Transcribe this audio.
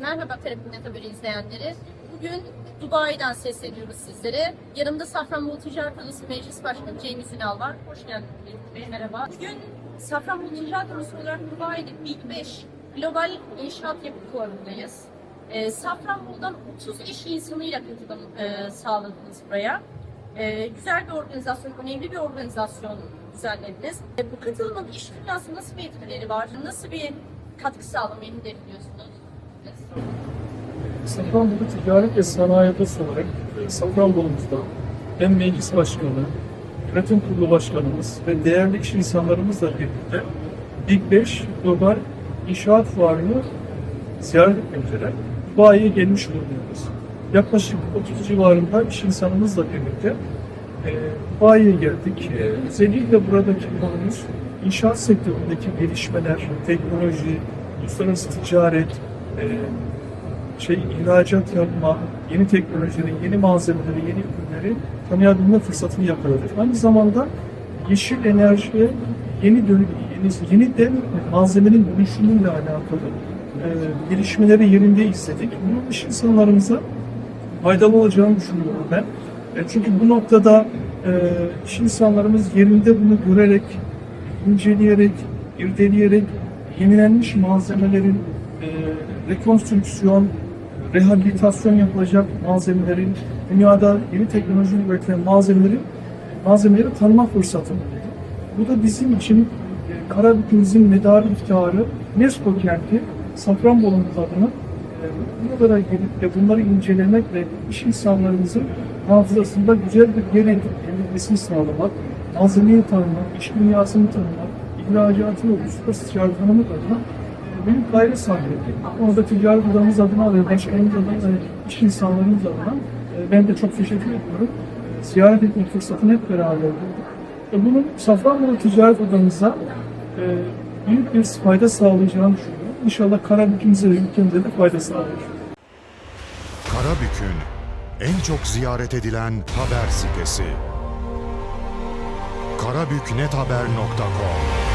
Merhaba Telefonnet Haberi izleyenleri. Bugün Dubai'den sesleniyoruz sizlere. Yanımda Safranbolu Ticaret Odası Meclis Başkanı Cengiz İnal var. Hoş geldiniz. Merhaba. Bugün Safranbolu Ticaret Odası olarak Dubai'de Big 5 Global İnşaat Yapı Fuarı'ndayız. Ee, Safranbolu'dan 30 iş insanıyla katılım e, sağladınız buraya. Ee, güzel bir organizasyon, önemli bir organizasyon düzenlediniz. E, bu katılımın iş dünyasında nasıl bir etkileri var? Nasıl bir katkı sağlamayı hedefliyorsunuz? Safranbolu Ticaret ve Sanayi Odası olarak e, Safranbolu'muzda hem meclis başkanı, yönetim kurulu başkanımız ve değerli iş insanlarımızla birlikte Big 5 Global İnşaat Fuarı'nı ziyaret etmek üzere Dubai'ye gelmiş bulunuyoruz. Yaklaşık 30 civarında iş insanımızla birlikte e, Dubai'ye geldik. E, özellikle buradaki konumuz inşaat sektöründeki gelişmeler, teknoloji, uluslararası ticaret, şey ihracat yapma, yeni teknolojileri, yeni malzemeleri, yeni ürünleri tanıyabilme fırsatını yakaladık. Aynı zamanda yeşil enerjiye yeni dönük, yeni, yeniden malzemenin dönüşümüyle alakalı e, gelişmeleri yerinde izledik. Bunun iş insanlarımıza faydalı olacağını düşünüyorum ben. E, çünkü bu noktada e, iş insanlarımız yerinde bunu görerek, inceleyerek, irdeleyerek yenilenmiş malzemelerin rekonstrüksiyon, rehabilitasyon yapılacak malzemelerin, dünyada yeni teknoloji üretilen malzemelerin malzemeleri tanıma fırsatı. Bu da bizim için Karabük'ümüzün medarı iftiharı UNESCO kenti Safranbolu'nun adına e, buralara gelip de bunları incelemek ve iş insanlarımızın hafızasında güzel bir yer edilmesini sağlamak, malzemeyi tanımak, iş dünyasını tanımak, ihracatını, uluslararası ticaret tanımak büyük gayret sarf ettik. Orada ticaret odamız adına ve başkanımız adına ve iş insanlarımız adına e, ben de çok teşekkür ediyorum. Ziyaret etme fırsatını hep beraber bulduk. E, Bunun Safranbolu Ticaret Odamıza e, büyük bir fayda sağlayacağını düşünüyorum. İnşallah Karabük'ümüze ve ülkemize de fayda sağlar. Karabük'ün en çok ziyaret edilen haber sitesi. karabüknethaber.com